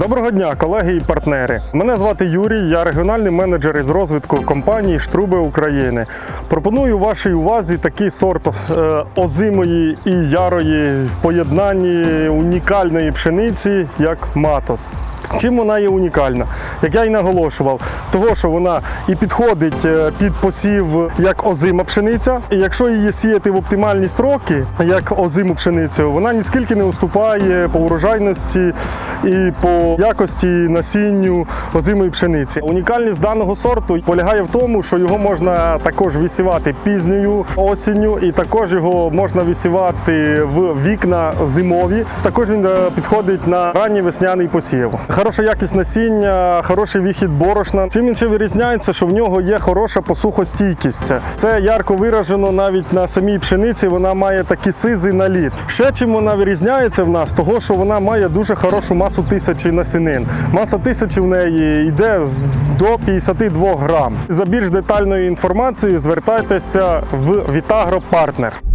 Доброго дня, колеги і партнери. Мене звати Юрій, я регіональний менеджер із розвитку компанії Штруби України. Пропоную вашій увазі такий сорт е, озимої і ярої в поєднанні унікальної пшениці, як матос. Чим вона є унікальна? Як я й наголошував, того, що вона і підходить е, під посів як озима пшениця, і якщо її сіяти в оптимальні сроки, як озиму пшеницю, вона ніскільки не уступає по урожайності і по якості насінню озимої пшениці. Унікальність даного сорту полягає в тому, що його можна також висівати пізньою осінню, і також його можна висівати в вікна зимові. Також він е, підходить на ранній весняний посів. Хороша якість насіння, хороший вихід борошна. Чим він ще вирізняється, що в нього є хороша посухостійкість. Це ярко виражено навіть на самій пшениці. Вона має такий сизий наліт. Ще чим вона вирізняється в нас, того що вона має дуже хорошу масу тисячі насінин. Маса тисячі в неї йде до 52 грам. За більш детальною інформацією звертайтеся в Вітагро Партнер.